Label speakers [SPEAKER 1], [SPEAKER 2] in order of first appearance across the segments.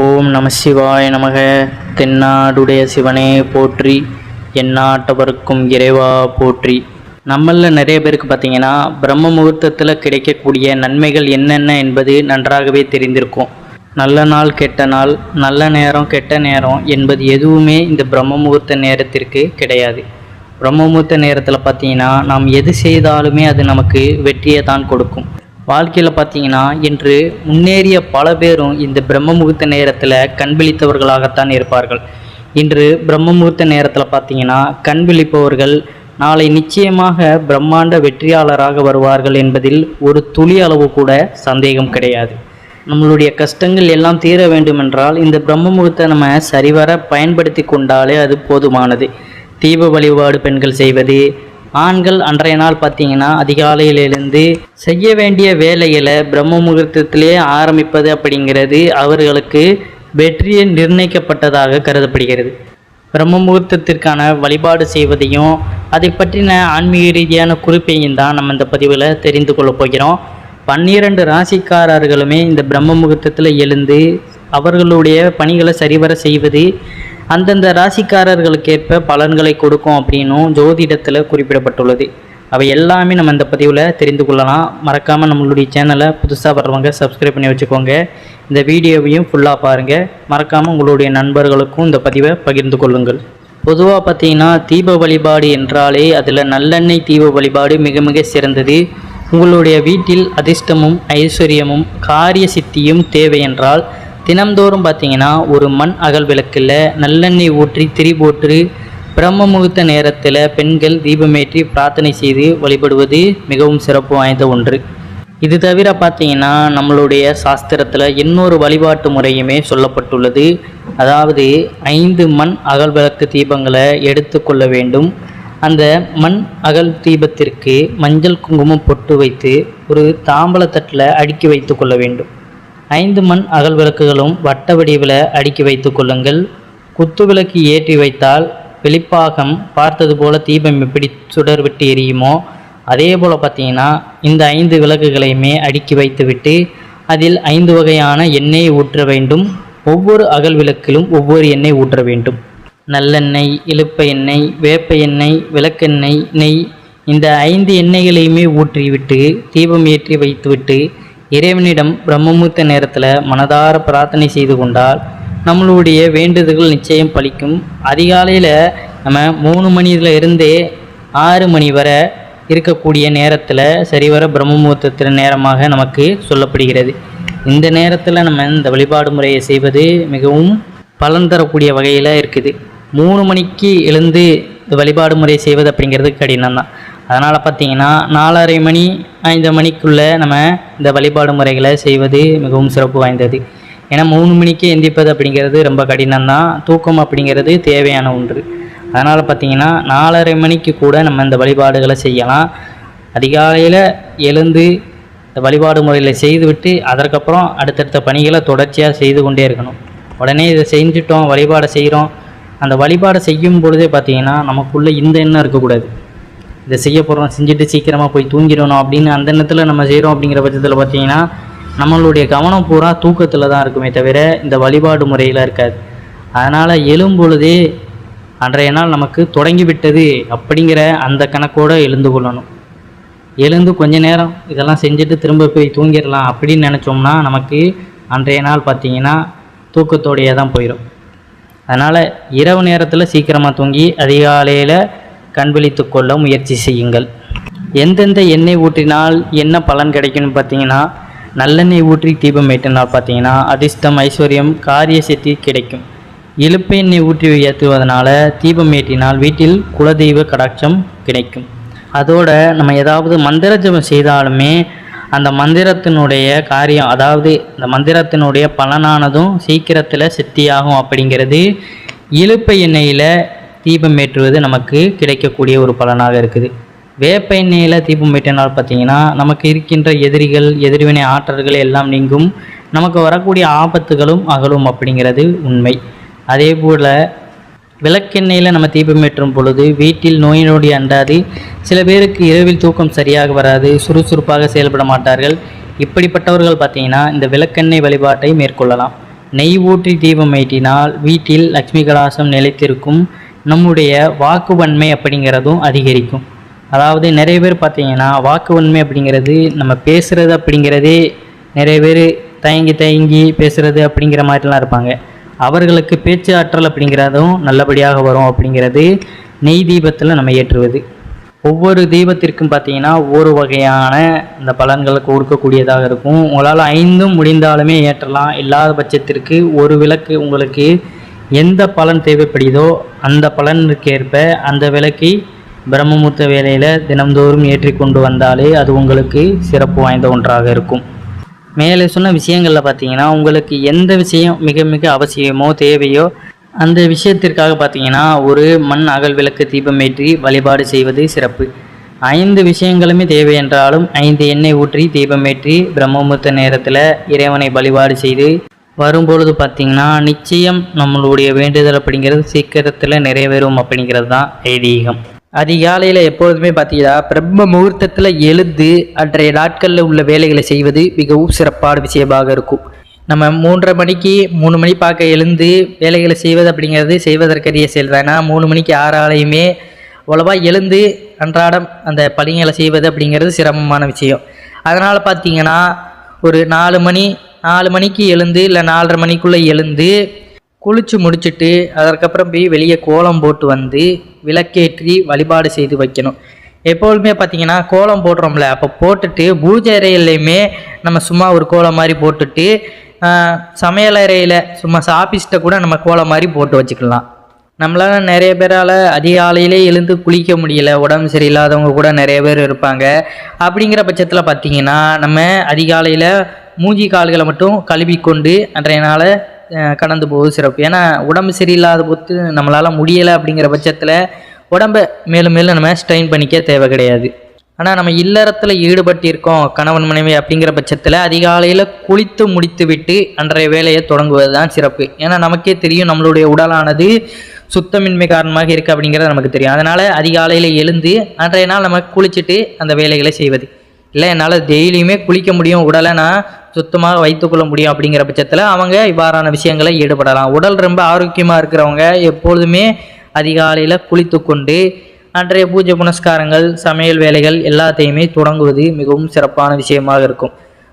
[SPEAKER 1] ஓம் நம சிவாய நமக. தென்னாடுடைய சிவனே போற்றி எந்நாட்டவருக்கும் இறைவா போற்றி. நம்மளில் நிறைய பேருக்கு பார்த்தீங்கன்னா பிரம்ம முகூர்த்தத்தில் கிடைக்கக்கூடிய நன்மைகள் என்னென்ன என்பது நன்றாகவே தெரிந்திருக்கும். நல்ல நாள் கெட்ட நாள் நல்ல நேரம் கெட்ட நேரம் என்பது எதுவுமே இந்த பிரம்ம முகூர்த்த நேரத்திற்கு கிடையாது. பிரம்ம முகூர்த்த நேரத்தில் பார்த்தீங்கன்னா நாம் எது செய்தாலுமே அது நமக்கு வெற்றியை தான் கொடுக்கும். வாழ்க்கையில் பார்த்தீங்கன்னா இன்று முன்னேறிய பல பேரும் இந்த பிரம்ம முகூர்த்த நேரத்தில் கண்பிழித்தவர்களாகத்தான் இருப்பார்கள். இன்று பிரம்ம முகூர்த்த நேரத்தில் பார்த்தீங்கன்னா கண் விழிப்பவர்கள் நாளை நிச்சயமாக பிரம்மாண்ட வெற்றியாளராக வருவார்கள் என்பதில் ஒரு துளி அளவு கூட சந்தேகம் கிடையாது. நம்மளுடைய கஷ்டங்கள் எல்லாம் தீர வேண்டுமென்றால் இந்த பிரம்ம முகூர்த்தை நம்ம சரிவர பயன்படுத்தி கொண்டாலே அது போதுமானது. தீப வழிபாடு பெண்கள் செய்வது ஆண்கள் அன்றைய நாள் பார்த்தீங்கன்னா அதிகாலையில் எழுந்து செய்ய வேண்டிய வேலைகளை பிரம்ம முகூர்த்தத்திலே ஆரம்பிப்பது அப்படிங்கிறது அவர்களுக்கு வெற்றியை நிர்ணயிக்கப்பட்டதாக கருதப்படுகிறது. பிரம்ம முகூர்த்தத்திற்கான வழிபாடு செய்வதையும் அதை பற்றின ஆன்மீக ரீதியான குறிப்பையும் தான் நம்ம இந்த பதிவில் தெரிந்து கொள்ளப் போகிறோம். பன்னிரண்டு ராசிக்காரர்களுமே இந்த பிரம்ம முகூர்த்தத்தில் எழுந்து அவர்களுடைய பணிகளை சரிவர செய்வது அந்தந்த ராசிக்காரர்களுக்கேற்ப பலன்களை கொடுக்கும் அப்படின்னும் ஜோதிடத்தில் குறிப்பிடப்பட்டுள்ளது. அவை எல்லாமே நம்ம இந்த பதிவில் தெரிந்து கொள்ளலாம். மறக்காமல் நம்மளுடைய சேனலை புதுசாக வர்றவங்க சப்ஸ்கிரைப் பண்ணி வச்சுக்கோங்க. இந்த வீடியோவையும் ஃபுல்லாக பாருங்கள் மறக்காமல் உங்களுடைய நண்பர்களுக்கும் இந்த பதிவை பகிர்ந்து கொள்ளுங்கள். பொதுவாக பார்த்தீங்கன்னா தீப வழிபாடு என்றாலே அதில் நல்லெண்ணெய் தீப வழிபாடு மிக மிக சிறந்தது. உங்களுடைய வீட்டில் அதிர்ஷ்டமும் ஐஸ்வர்யமும் காரிய சித்தியும் தேவை என்றால் தினம்தோறும் பார்த்தீங்கன்னா ஒரு மண் அகல் விளக்கில் நல்லெண்ணெய் ஊற்றி திரி போட்டு பிரம்ம முகூர்த்த நேரத்தில் பெண்கள் தீபமேற்றி பிரார்த்தனை செய்து வழிபடுவது மிகவும் சிறப்பு வாய்ந்த ஒன்று. இது தவிர பார்த்தீங்கன்னா நம்மளுடைய சாஸ்திரத்தில் இன்னொரு வழிபாட்டு முறையுமே சொல்லப்பட்டுள்ளது. அதாவது ஐந்து மண் அகல் விளக்கு தீபங்களை எடுத்துக்கொள்ள வேண்டும். அந்த மண் அகல் தீபத்திற்கு மஞ்சள் குங்குமம் பொட்டு வைத்து ஒரு தாம்பலத்தட்டில் அடுக்கி வைத்து கொள்ள வேண்டும். ஐந்து மண் அகல் விளக்குகளும் வட்ட வடிவில் அடுக்கி வைத்து கொள்ளுங்கள். குத்து விளக்கு ஏற்றி வைத்தால் வெளிப்பாகம் பார்த்தது போல தீபம் எப்படி சுடர் விட்டு எரியுமோ அதே போல் பார்த்தீங்கன்னா இந்த ஐந்து விளக்குகளையுமே அடுக்கி வைத்துவிட்டு அதில் ஐந்து வகையான எண்ணெய் ஊற்ற வேண்டும். ஒவ்வொரு அகல் விளக்கிலும் ஒவ்வொரு எண்ணெய் ஊற்ற வேண்டும். நல்லெண்ணெய் இழுப்ப எண்ணெய் வேப்ப எண்ணெய் விளக்கெண்ணெய் நெய் இந்த ஐந்து எண்ணெய்களையுமே ஊற்றிவிட்டு தீபம் ஏற்றி வைத்துவிட்டு இறைவனிடம் பிரம்மமுத்த நேரத்தில் மனதார பிரார்த்தனை செய்து கொண்டால் நம்மளுடைய வேண்டுதல்கள் நிச்சயம் பலிக்கும். அதிகாலையில் நம்ம மூணு மணியில் இருந்தே ஆறு மணி வரை இருக்கக்கூடிய நேரத்தில் சரிவர பிரம்மமுகூர்த்தத்தின் நேரமாக நமக்கு சொல்லப்படுகிறது. இந்த நேரத்தில் நம்ம இந்த வழிபாடு முறையை செய்வது மிகவும் பலன் தரக்கூடிய வகையில் இருக்குது. மூணு மணிக்கு எழுந்து இந்த வழிபாடு முறை செய்வது அப்படிங்கிறது கடினம் தான் அதனால் பார்த்தீங்கன்னா நாலரை மணி ஐந்து மணிக்குள்ளே நம்ம இந்த வழிபாடு முறைகளை செய்வது மிகவும் சிறப்பு வாய்ந்தது. ஏன்னா மூணு மணிக்கு எந்திப்பது அப்படிங்கிறது ரொம்ப கடினம் தான் தூக்கம் அப்படிங்கிறது தேவையான ஒன்று. அதனால் பார்த்தீங்கன்னா நாலரை மணிக்கு கூட நம்ம இந்த வழிபாடுகளை செய்யலாம். அதிகாலையில் எழுந்து இந்த வழிபாடு முறையில் செய்துவிட்டு அதற்கப்புறம் அடுத்தடுத்த பணிகளை தொடர்ச்சியாக செய்து கொண்டே இருக்கணும். உடனே இதை செஞ்சுட்டோம் வழிபாடை செய்கிறோம். அந்த வழிபாடை செய்யும் பொழுதே பார்த்தீங்கன்னா நமக்குள்ளே இந்த எண்ணம் இருக்கக்கூடாது. இதை செய்ய போகிறோம் செஞ்சுட்டு சீக்கிரமாக போய் தூங்கிடணும் அப்படின்னு அந்த நேரத்தில் நம்ம செய்கிறோம் அப்படிங்கிற பட்சத்தில் பார்த்தீங்கன்னா நம்மளுடைய கவனம் பூரா தூக்கத்தில் தான் இருக்குமே தவிர இந்த வழிபாடு முறையில் இருக்காது. அதனால் எழும் பொழுதே அன்றைய நாள் நமக்கு தொடங்கி விட்டது அப்படிங்கிற அந்த கணக்கோடு எழுந்து கொள்ளணும். எழுந்து கொஞ்ச நேரம் இதெல்லாம் செஞ்சுட்டு திரும்ப போய் தூங்கிடலாம் அப்படின்னு நினச்சோம்னா நமக்கு அன்றைய நாள் பார்த்தீங்கன்னா தூக்கத்தோடையே தான் போயிடும் அதனால் இரவு நேரத்தில் சீக்கிரமாக தூங்கி அதிகாலையில் கண்விழித்து கொள்ள முயற்சி செய்யுங்கள். எந்தெந்த எண்ணெய் ஊற்றினால் என்ன பலன் கிடைக்கும்னு பார்த்தீங்கன்னா நல்லெண்ணெய் ஊற்றி தீபம் ஏற்றினால் பார்த்தீங்கன்னா அதிர்ஷ்டம் ஐஸ்வர்யம் காரிய சித்தி கிடைக்கும். இழுப்பு எண்ணெய் ஊற்றி ஏற்றுவதனால தீபம் ஏற்றினால் வீட்டில் குலதெய்வ கடாட்சம் கிடைக்கும். அதோட நம்ம ஏதாவது மந்திர ஜபம் செய்தாலுமே அந்த மந்திரத்தினுடைய காரியம் அதாவது இந்த மந்திரத்தினுடைய பலனானதும் சீக்கிரத்தில் சித்தியாகும் அப்படிங்கிறது இழுப்ப எண்ணெயில் தீபம் ஏற்றுவது நமக்கு கிடைக்கக்கூடிய ஒரு பலனாக இருக்குது. வேப்ப எண்ணெயில் தீபம் ஏற்றினால் பார்த்தீங்கன்னா நமக்கு இருக்கின்ற எதிரிகள் எதிர்வினை ஆற்றல்கள் எல்லாம் நீங்கும். நமக்கு வரக்கூடிய ஆபத்துகளும் அகலும் அப்படிங்கிறது உண்மை. அதே போல் விளக்கெண்ணெயில் நம்ம தீபம் ஏற்றும் பொழுது வீட்டில் நோய் நொடி அண்டாது. சில பேருக்கு இரவில் தூக்கம் சரியாக வராது சுறுசுறுப்பாக செயல்பட மாட்டார்கள். இப்படிப்பட்டவர்கள் பார்த்தீங்கன்னா இந்த விளக்கெண்ணெய் வழிபாட்டை மேற்கொள்ளலாம். நெய் ஊற்றி தீபம் ஏற்றினால் வீட்டில் லக்ஷ்மி கலாசம் நிலைத்திருக்கும். நம்முடைய வாக்குவன்மை அப்படிங்கிறதும் அதிகரிக்கும். அதாவது நிறைய பேர் பார்த்தீங்கன்னா வாக்குவன்மை அப்படிங்கிறது நம்ம பேசுகிறது அப்படிங்கிறதே நிறைய பேர் தயங்கி தயங்கி பேசுகிறது அப்படிங்கிற மாதிரிலாம் இருப்பாங்க. அவர்களுக்கு பேச்சு ஆற்றல் அப்படிங்கிறதும் நல்லபடியாக வரும் அப்படிங்கிறது நெய் தீபத்தில் நம்ம ஏற்றுவது. ஒவ்வொரு தீபத்திற்கும் பார்த்தீங்கன்னா ஒவ்வொரு வகையான இந்த பலன்களுக்கு கொடுக்கக்கூடியதாக இருக்கும். உங்களால் ஐந்தும் முடிந்தாலுமே ஏற்றலாம். இல்லாத பட்சத்திற்கு ஒரு விளக்கு உங்களுக்கு எந்த பலன் தேவைப்படுதோ அந்த பலனுக்கேற்ப அந்த விளக்கை பிரம்மமுத்த வேலையில் தினம்தோறும் ஏற்றி கொண்டு வந்தாலே அது உங்களுக்கு சிறப்பு வாய்ந்த ஒன்றாக இருக்கும். மேலே சொன்ன விஷயங்களில் பார்த்தீங்கன்னா உங்களுக்கு எந்த விஷயம் மிக மிக அவசியமோ தேவையோ அந்த விஷயத்திற்காக பார்த்தீங்கன்னா ஒரு மண் அகல் விளக்கு தீபம் ஏற்றி வழிபாடு செய்வது சிறப்பு. ஐந்து விஷயங்களுமே தேவை என்றாலும் ஐந்து எண்ணெய் ஊற்றி தீபமேற்றி பிரம்மமுத்த நேரத்தில் இறைவனை வழிபாடு செய்து வரும்பொழுது பார்த்தீங்கன்னா நிச்சயம் நம்மளுடைய வேண்டுதல் அப்படிங்கிறது சீக்கிரத்தில் நிறைவேறும் அப்படிங்கிறது தான் ஐதீகம். அதிகாலையில் எப்பொழுதுமே பார்த்தீங்கன்னா பிரம்ம முகூர்த்தத்தில் எழுந்து அன்றைய நாட்களில் உள்ள வேலைகளை செய்வது மிகவும் சிறப்பான விஷயமாக இருக்கும். நம்ம மூன்றரை மணிக்கு மூணு மணி பார்க்க எழுந்து வேலைகளை செய்வது அப்படிங்கிறது செய்வதற்கரிய செயல் தான்? ஏன்னா மூணு மணிக்கு ஆறாலையுமே அவ்வளோவா எழுந்து அன்றாடம் அந்த பணிகளை செய்வது அப்படிங்கிறது சிரமமான விஷயம். அதனால் பார்த்தீங்கன்னா ஒரு நாலு மணி நாலு மணிக்கு எழுந்து இல்லை நாலரை மணிக்குள்ளே எழுந்து குளிச்சு முடிச்சுட்டு அதற்கப்புறம் போய் வெளியே கோலம் போட்டு வந்து விளக்கேற்றி வழிபாடு செய்து வைக்கணும். எப்பொழுதுமே பார்த்தீங்கன்னா கோலம் போடுறோம்ல அப்போ போட்டுட்டு பூஜை அறையிலையுமே நம்ம சும்மா ஒரு கோலம் மாதிரி போட்டுட்டு சமையலறையில் சும்மா சாப்பிஸ்ட்டை கூட நம்ம கோலம் மாதிரி போட்டு வச்சுக்கலாம். நம்மளால் நிறைய பேரால் அதிகாலையிலே எழுந்து குளிக்க முடியல உடம்பு சரியில்லாதவங்க கூட நிறைய பேர் இருப்பாங்க. அப்படிங்கிற பட்சத்தில் பார்த்தீங்கன்னா நம்ம அதிகாலையில் மூஞ்சி கால்களை மட்டும் கழுவி கொண்டு அன்றைய நாளை கடந்து போவது சிறப்பு. ஏன்னா உடம்பு சரியில்லாத போது நம்மளால் முடியலை அப்படிங்கிற பட்சத்தில் உடம்பை மேலும் மேலும் நம்ம ஸ்ட்ரெயின் பண்ணிக்க தேவை கிடையாது. ஆனால் நம்ம இல்லறத்தில் ஈடுபட்டு இருக்கோம் கணவன் மனைவி அப்படிங்கிற பட்சத்தில் அதிகாலையில் குளித்து முடித்து விட்டு அன்றைய வேலையை தொடங்குவது தான் சிறப்பு. ஏன்னா நமக்கே தெரியும் நம்மளுடைய உடலானது சுத்தமின்மை காரணமாக இருக்குது அப்படிங்கிறது நமக்கு தெரியும். அதனால் அதிகாலையில் எழுந்து அன்றைய நாள் நம்ம குளிச்சுட்டு அந்த வேலைகளை செய்வது. இல்லை என்னால் டெய்லியுமே குளிக்க முடியும் உடலை நான் சுத்தமாக வைத்துக்கொள்ள முடியும் அப்படிங்கிற பட்சத்தில் அவங்க இவ்வாறான விஷயங்களை ஈடுபடலாம். உடல் ரொம்ப ஆரோக்கியமாக இருக்கிறவங்க எப்பொழுதுமே அதிகாலையில் குளித்து கொண்டு அன்றைய பூஜை புனஸ்காரங்கள் சமையல் வேலைகள் எல்லாத்தையுமே தொடங்குவது மிகவும் சிறப்பான விஷயமாக இருக்கும்.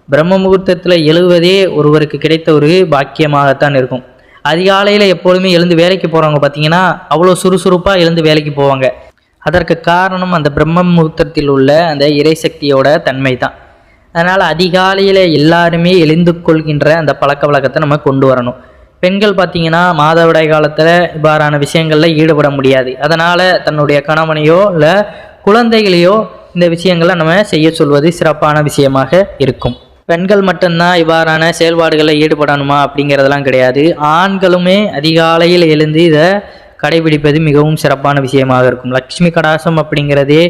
[SPEAKER 1] பிரம்ம முகூர்த்தத்தில் எழுவதே ஒருவருக்கு கிடைத்த ஒரு பாக்கியமாகத்தான் இருக்கும். அதிகாலையில் எப்பொழுதுமே எழுந்து வேலைக்கு போகிறவங்க பார்த்தீங்கன்னா அவ்வளோ சுறுசுறுப்பாக எழுந்து வேலைக்கு போவாங்க. அதற்கு காரணம் அந்த பிரம்ம முகூர்த்தத்தில் உள்ள அந்த இறைசக்தியோட தன்மை தான் அதனால் அதிகாலையில் எல்லாருமே எழுந்து கொள்கின்ற அந்த பழக்க வழக்கத்தை நம்ம கொண்டு வரணும். பெண்கள் பார்த்தீங்கன்னா மாதவிடாய் காலத்தில் இவ்வாறான விஷயங்களில் ஈடுபட முடியாது. அதனால் தன்னுடைய கணவனையோ இல்லை குழந்தைகளையோ இந்த விஷயங்களை நம்ம செய்ய சொல்வது சிறப்பான விஷயமாக இருக்கும். பெண்கள் மட்டும்தான் இவ்வாறான செயல்பாடுகளில் ஈடுபடணுமா அப்படிங்கிறதெல்லாம் கிடையாது. ஆண்களுமே அதிகாலையில் எழுந்து இதை கடைபிடிப்பது மிகவும் சிறப்பான விஷயமாக இருக்கும். லக்ஷ்மி கடாசம் அப்படிங்கிறதே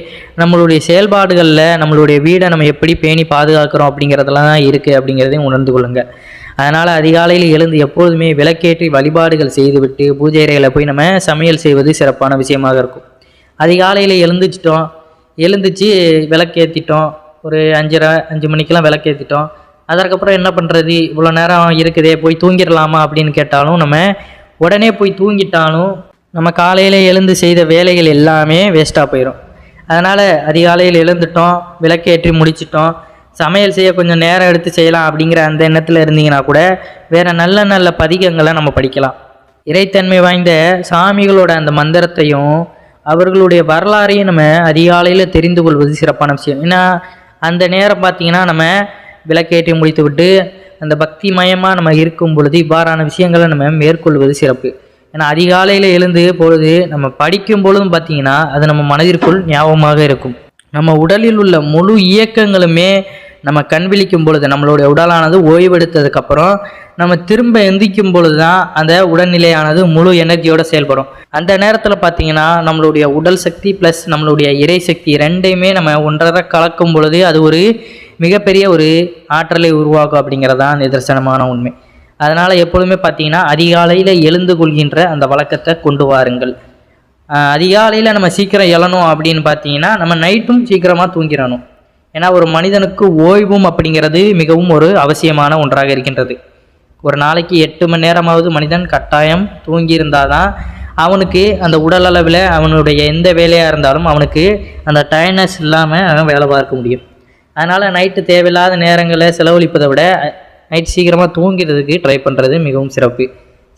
[SPEAKER 1] நம்மளுடைய செயல்பாடுகளில் நம்மளுடைய வீடை நம்ம எப்படி பேணி பாதுகாக்கிறோம் அப்படிங்கிறதெல்லாம் தான் இருக்குது அப்படிங்கிறதையும் உணர்ந்து கொள்ளுங்கள் அதனால் அதிகாலையில் எழுந்து எப்பொழுதுமே விளக்கேற்றி வழிபாடுகள் செய்துவிட்டு பூஜை அறையில் போய் நம்ம சமையல் செய்வது சிறப்பான விஷயமாக இருக்கும். அதிகாலையில் எழுந்துச்சிட்டோம். எழுந்துச்சு விளக்கேற்றிட்டோம் ஒரு அஞ்சரை அஞ்சு மணிக்கெல்லாம் விளக்கேற்றிட்டோம் அதற்கப்புறம் என்ன பண்ணுறது இவ்வளோ நேரம் இருக்குதே போய் தூங்கிடலாமா அப்படின்னு கேட்டாலும் நம்ம உடனே போய் தூங்கிட்டாலும் நம்ம காலையில் எழுந்து செய்த வேலைகள் எல்லாமே வேஸ்ட்டாக போயிடும் அதனால் அதிகாலையில் எழுந்துட்டோம் விளக்கேற்றி முடிச்சிட்டோம். சமையல் செய்ய கொஞ்சம் நேரம் எடுத்து செய்யலாம் அப்படிங்கிற அந்த எண்ணத்தில் இருந்தீங்கன்னா கூட வேறு நல்ல நல்ல பதிகங்களை நம்ம படிக்கலாம். இறைத்தன்மை வாய்ந்த சாமிகளோட அந்த மந்திரத்தையும் அவர்களுடைய வரலாறையும் நம்ம அதிகாலையில் தெரிந்து கொள்வது சிறப்பான விஷயம். ஏன்னா அந்த நேரம் பார்த்தீங்கன்னா நம்ம விளக்கேற்றி முடித்து விட்டு அந்த பக்தி மயமாக நம்ம இருக்கும் பொழுது இவ்வாறான விஷயங்களை நம்ம மேற்கொள்வது சிறப்பு. ஏன்னா அதிகாலையில் எழுந்து பொழுது நம்ம படிக்கும் பொழுதும் பார்த்தீங்கன்னா அது நம்ம மனதிற்குள் ஞாபகமாக இருக்கும். நம்ம உடலில் உள்ள முழு இயக்கங்களுமே நம்ம கண் விழிக்கும் பொழுது நம்மளுடைய உடலானது ஓய்வெடுத்ததுக்கப்புறம் நம்ம திரும்ப எந்திக்கும் பொழுது தான் அந்த உடல்நிலையானது முழு எனர்ஜியோடு செயல்படும். அந்த நேரத்தில் பார்த்தீங்கன்னா நம்மளுடைய உடல் சக்தி ப்ளஸ் நம்மளுடைய இறை சக்தி ரெண்டையுமே நம்ம ஒன்றரை கலக்கும் பொழுது அது ஒரு மிகப்பெரிய ஒரு ஆற்றலை உருவாக்கும் அப்படிங்கிறதான் நிதர்சனமான உண்மை. அதனால் எப்பொழுதுமே பார்த்தீங்கன்னா அதிகாலையில் எழுந்து கொள்கின்ற அந்த வழக்கத்தை கொண்டு வாருங்கள். அதிகாலையில் நம்ம சீக்கிரம் எழணும் அப்படின்னு பார்த்தீங்கன்னா நம்ம நைட்டும் சீக்கிரமாக தூங்கிடணும். ஏன்னா ஒரு மனிதனுக்கு ஓய்வும் அப்படிங்கிறது மிகவும் ஒரு அவசியமான ஒன்றாக இருக்கின்றது. ஒரு நாளைக்கு எட்டு மணி நேரமாவது மனிதன் கட்டாயம் தூங்கியிருந்தால் தான் அவனுக்கு அந்த உடல் அளவில் அவனுடைய எந்த வேலையாக இருந்தாலும் அவனுக்கு அந்த டயர்னஸ் இல்லாமல் அவன் வேலை பார்க்க முடியும். அதனால் நைட்டு தேவையில்லாத நேரங்களை செலவழிப்பதை விட நைட் சீக்கிரமாக தூங்கிறதுக்கு ட்ரை பண்ணுறது மிகவும் சிறப்பு.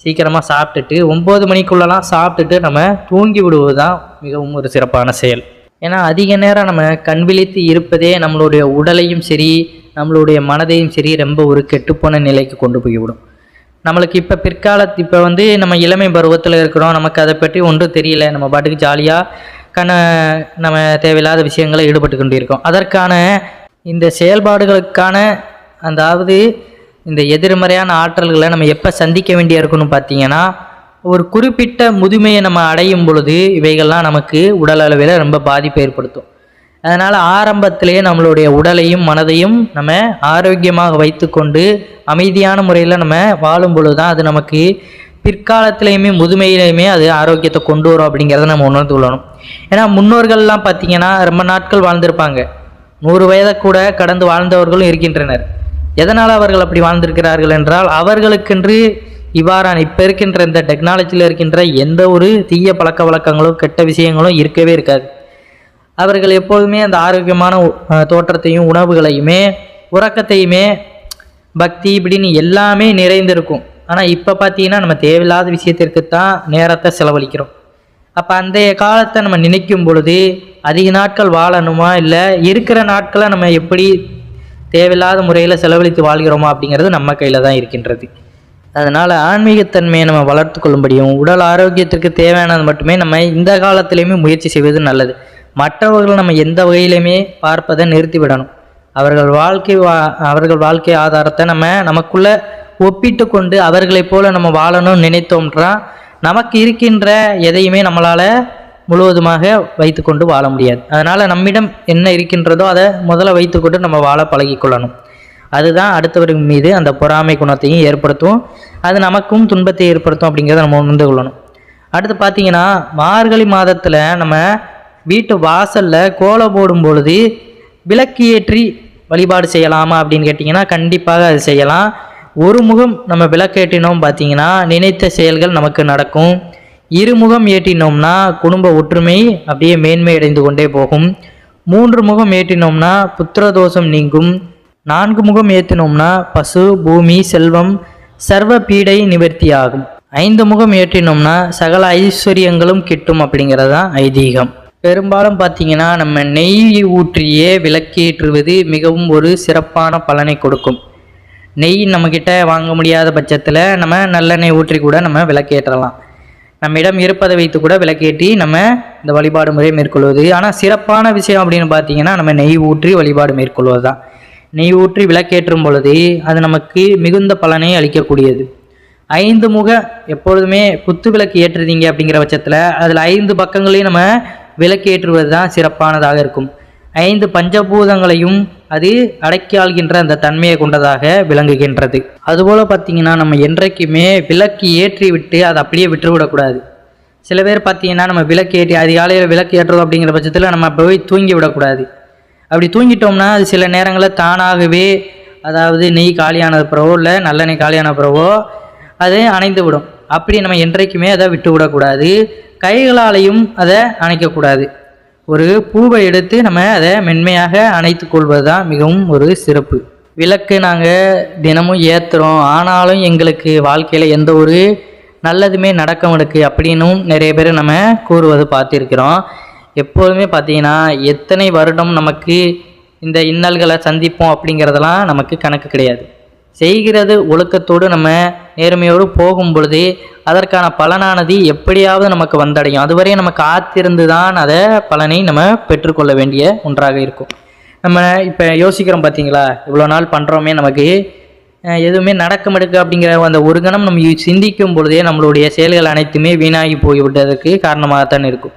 [SPEAKER 1] சீக்கிரமாக சாப்பிட்டுட்டு ஒம்பது மணிக்குள்ளெல்லாம் சாப்பிட்டுட்டு நம்ம தூங்கி விடுவது தான் மிகவும் ஒரு சிறப்பான செயல். ஏன்னா அதிக நேரம் நம்ம கண் விழித்து இருப்பதே நம்மளுடைய உடலையும் சரி நம்மளுடைய மனதையும் சரி ரொம்ப ஒரு கெட்டுப்போன நிலைக்கு கொண்டு போய்விடும். நம்மளுக்கு இப்போ பிற்காலத்து இப்போ வந்து நம்ம இளமை பருவத்தில் இருக்கிறோம். நமக்கு அதை பற்றி ஒன்றும் தெரியல. நம்ம பாட்டுக்கு ஜாலியாக கண நம்ம தேவையில்லாத விஷயங்களை ஈடுபட்டு கொண்டு இருக்கோம் அதற்கான இந்த செயல்பாடுகளுக்கான அதாவது இந்த எதிர்மறையான ஆற்றல்களை நம்ம எப்போ சந்திக்க வேண்டிய இருக்கணும் பார்த்தீங்கன்னா ஒரு குறிப்பிட்ட முதுமையை நம்ம அடையும் பொழுது இவைகள்லாம் நமக்கு உடல் அளவில் ரொம்ப பாதிப்பை ஏற்படுத்தும். அதனால் ஆரம்பத்திலேயே நம்மளுடைய உடலையும் மனதையும் நம்ம ஆரோக்கியமாக வைத்துக்கொண்டு அமைதியான முறையில் நம்ம வாழும் பொழுது தான் அது நமக்கு பிற்காலத்திலையுமே முதுமையிலையுமே அது ஆரோக்கியத்தை கொண்டு வரும் அப்படிங்கிறத நம்ம உணர்ந்து கொள்ளணும். ஏன்னா முன்னோர்கள்லாம் பார்த்தீங்கன்னா ரொம்ப நாட்கள் வாழ்ந்திருப்பாங்க. நூறு வயதை கூட கடந்து வாழ்ந்தவர்களும் இருக்கின்றனர். எதனால் அவர்கள் அப்படி வாழ்ந்திருக்கிறார்கள் என்றால் அவர்களுக்கென்று இவ்வாறான இப்போ இருக்கின்ற இந்த டெக்னாலஜியில் இருக்கின்ற எந்த ஒரு தீய பழக்க வழக்கங்களும் கெட்ட விஷயங்களும் இருக்கவே இருக்காது. அவர்கள் எப்போதுமே அந்த ஆரோக்கியமான தோற்றத்தையும் உணவுகளையுமே உறக்கத்தையுமே பக்தி இப்படின்னு எல்லாமே நிறைந்திருக்கும். ஆனால் இப்போ பார்த்தீங்கன்னா நம்ம தேவையில்லாத விஷயத்திற்கு தான் நேரத்தை செலவழிக்கிறோம். அப்போ அந்த காலத்தை நம்ம நினைக்கும் பொழுது அதிக நாட்கள் வாழணுமா? இல்லை இருக்கிற நாட்களை நம்ம எப்படி தேவையில்லாத முறையில் செலவழித்து வாழ்கிறோமா அப்படிங்கிறது நம்ம கையில் தான் இருக்கின்றது. அதனால் ஆன்மீகத்தன்மையை நம்ம வளர்த்து கொள்ளும்படியும் உடல் ஆரோக்கியத்திற்கு தேவையானது மட்டுமே நம்ம இந்த காலத்திலையுமே முயற்சி செய்வது நல்லது. மற்றவர்கள் நம்ம எந்த வகையிலையுமே பார்ப்பதை நிறுத்திவிடணும் அவர்கள் வாழ்க்கை வா அவர்கள் வாழ்க்கை ஆதாரத்தை நம்ம நமக்குள்ளே ஒப்பிட்டு கொண்டு அவர்களைப் போல நம்ம வாழணும்னு நினைத்தோம்ன்றா நமக்கு இருக்கின்ற எதையுமே நம்மளால் முழுவதுமாக வைத்துக்கொண்டு வாழ முடியாது. அதனால் நம்மிடம் என்ன இருக்கின்றதோ அதை முதல்ல வைத்துக்கொண்டு நம்ம வாழ பழகிக்கொள்ளணும் அதுதான் அடுத்தவர்கள் மீது அந்த பொறாமை குணத்தையும் ஏற்படுத்தும். அது நமக்கும் துன்பத்தை ஏற்படுத்தும் அப்படிங்கிறத நம்ம உணர்ந்து கொள்ளணும். அடுத்து பார்த்தீங்கன்னா மார்கழி மாதத்தில் நம்ம வீட்டு வாசலில் கோலம் போடும் பொழுது விளக்கு ஏற்றி வழிபாடு செய்யலாமா அப்படின்னு கேட்டிங்கன்னா கண்டிப்பாக அது செய்யலாம். ஒரு முகம் நம்ம விளக்கேற்றினோம் பார்த்தீங்கன்னா நினைத்த செயல்கள் நமக்கு நடக்கும். இருமுகம் ஏற்றினோம்னா குடும்ப ஒற்றுமை அப்படியே மேன்மை அடைந்து கொண்டே போகும். மூன்று முகம் ஏற்றினோம்னா புத்திரதோஷம் நீங்கும். நான்கு முகம் ஏற்றினோம்னா பசு பூமி செல்வம் சர்வ பீடை நிவர்த்தியாகும். ஐந்து முகம் ஏற்றினோம்னா சகல ஐஸ்வர்யங்களும் கிட்டும் அப்படிங்கிறது தான் ஐதீகம். பெரும்பாலும் பார்த்தீங்கன்னா நம்ம நெய் ஊற்றியே விளக்கேற்றுவது மிகவும் ஒரு சிறப்பான பலனை கொடுக்கும். நெய் நம்மக்கிட்ட வாங்க முடியாத பட்சத்தில் நம்ம நல்லெண்ணெய் ஊற்றி கூட நம்ம விளக்கேற்றலாம். நம்மிடம் இருப்பதை வைத்து கூட விளக்கேற்றி நம்ம இந்த வழிபாடு முறையை மேற்கொள்வது. ஆனால் சிறப்பான விஷயம் அப்படின்னு பார்த்தீங்கன்னா நம்ம நெய் ஊற்றி வழிபாடு மேற்கொள்வது தான் நெய் ஊற்றி விளக்கேற்றும் பொழுது அது நமக்கு மிகுந்த பலனை அளிக்கக்கூடியது. ஐந்து முக எப்பொழுதுமே குத்து விளக்கு ஏற்றுறீங்க அப்படிங்கிற பட்சத்தில் அதில் ஐந்து பக்கங்களையும் நம்ம விளக்கு ஏற்றுவது தான் சிறப்பானதாக இருக்கும். ஐந்து பஞ்சபூதங்களையும் அது அடக்கியாள்கின்ற அந்த தன்மையை கொண்டதாக விளங்குகின்றது. அதுபோல் பார்த்தீங்கன்னா நம்ம என்றைக்குமே விளக்கு ஏற்றி விட்டு அதை அப்படியே விட்டுவிடக்கூடாது. சில பேர் பார்த்தீங்கன்னா நம்ம விளக்கு ஏற்றி அதிகாலையில் விளக்கு ஏற்றுறோம் அப்படிங்கிற பட்சத்தில் நம்ம போய் தூங்கி விடக்கூடாது. அப்படி தூங்கிட்டோம்னா அது சில நேரங்களில் தானாகவே அதாவது நெய் காலியான பிறவோ இல்லை நல்லெண்ணெய் காலியான பிறவோ அது அணைந்து விடும் அப்படி நம்ம என்றைக்குமே அதை விட்டு விடக்கூடாது கைகளாலையும் அதை அணைக்கக்கூடாது. ஒரு பூவை எடுத்து நம்ம அதை மென்மையாக அணைத்து கொள்வது தான் மிகவும் ஒரு சிறப்பு. விளக்கு நாங்கள் தினமும் ஏற்றுறோம் ஆனாலும் எங்களுக்கு வாழ்க்கையில் எந்த ஒரு நல்லதுமே நடக்க மாட்டுக்கு அப்படின்னும் நிறைய பேர் நம்ம கூறுவது பார்த்துருக்கிறோம். எப்போதுமே பார்த்தீங்கன்னா எத்தனை வருடம் நமக்கு இந்த இன்னல்களை சந்திப்போம் அப்படிங்கிறதெல்லாம் நமக்கு கணக்கு கிடையாது. செய்கிறது ஒழுக்கத்தோடு நம்ம நேர்மையோடு போகும் பொழுது அதற்கான பலனானது எப்படியாவது நமக்கு வந்தடையும். அதுவரை நம்ம காத்திருந்து தான் அதை பலனை நம்ம பெற்றுக்கொள்ள வேண்டிய ஒன்றாக இருக்கும். நம்ம இப்போ யோசிக்கிறோம் பார்த்தீங்களா இவ்வளோ நாள் பண்ணுறோமே நமக்கு எதுவுமே நடக்க மடுக்கு அப்படிங்கிற அந்த ஒரு கணம் நம்ம சிந்திக்கும் பொழுதே நம்மளுடைய செயல்கள் அனைத்துமே வீணாகி போய்விட்டதற்கு காரணமாகத்தான் இருக்கும்.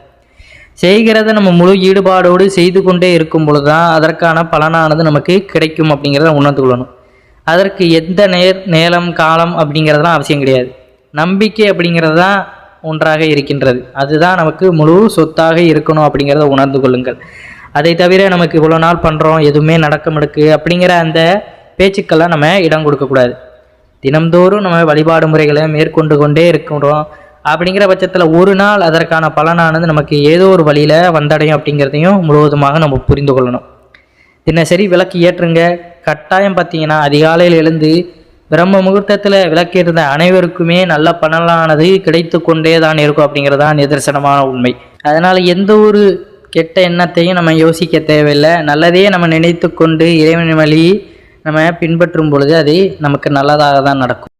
[SPEAKER 1] செய்கிறத நம்ம முழு ஈடுபாடோடு செய்து கொண்டே இருக்கும் பொழுது தான் அதற்கான பலனானது நமக்கு கிடைக்கும் அப்படிங்கிறத உணர்ந்து கொள்ளணும். அதற்கு எந்த நேர் நேரம் காலம் அப்படிங்கிறதுலாம் அவசியம் கிடையாது. நம்பிக்கை அப்படிங்கிறது தான் ஒன்றாக இருக்கின்றது. அதுதான் நமக்கு முழு சொத்தாக இருக்கணும் அப்படிங்கிறத உணர்ந்து கொள்ளுங்கள். அதை தவிர நமக்கு இவ்வளோ நாள் பண்ணுறோம் எதுவுமே நடக்க மடுக்கு அப்படிங்கிற அந்த பேச்சுக்கெல்லாம் நம்ம இடம் கொடுக்கக்கூடாது தினம்தோறும் நம்ம வழிபாடு முறைகளை மேற்கொண்டு கொண்டே இருக்கிறோம் அப்படிங்கிற பட்சத்தில் ஒரு நாள் அதற்கான பலனானது நமக்கு ஏதோ ஒரு வழியில் வந்தடையும் அப்படிங்கிறதையும் முழுவதுமாக நம்ம புரிந்து கொள்ளணும். தினசரி விளக்கு ஏற்றுங்க. கட்டாயம் பார்த்தீங்கன்னா அதிகாலையில் எழுந்து பிரம்ம முகூர்த்தத்தில் விளக்கியிருந்த அனைவருக்குமே நல்ல பலனானது கிடைத்து கொண்டே தான் இருக்கும் அப்படிங்கிறது தான் நிதர்சனமான உண்மை. அதனால் எந்த ஒரு கெட்ட எண்ணத்தையும் நம்ம யோசிக்க தேவையில்லை. நல்லதையே நம்ம நினைத்து கொண்டு இறைவன் வழி நம்ம பின்பற்றும் பொழுது அது நமக்கு நல்லதாக தான் நடக்கும்.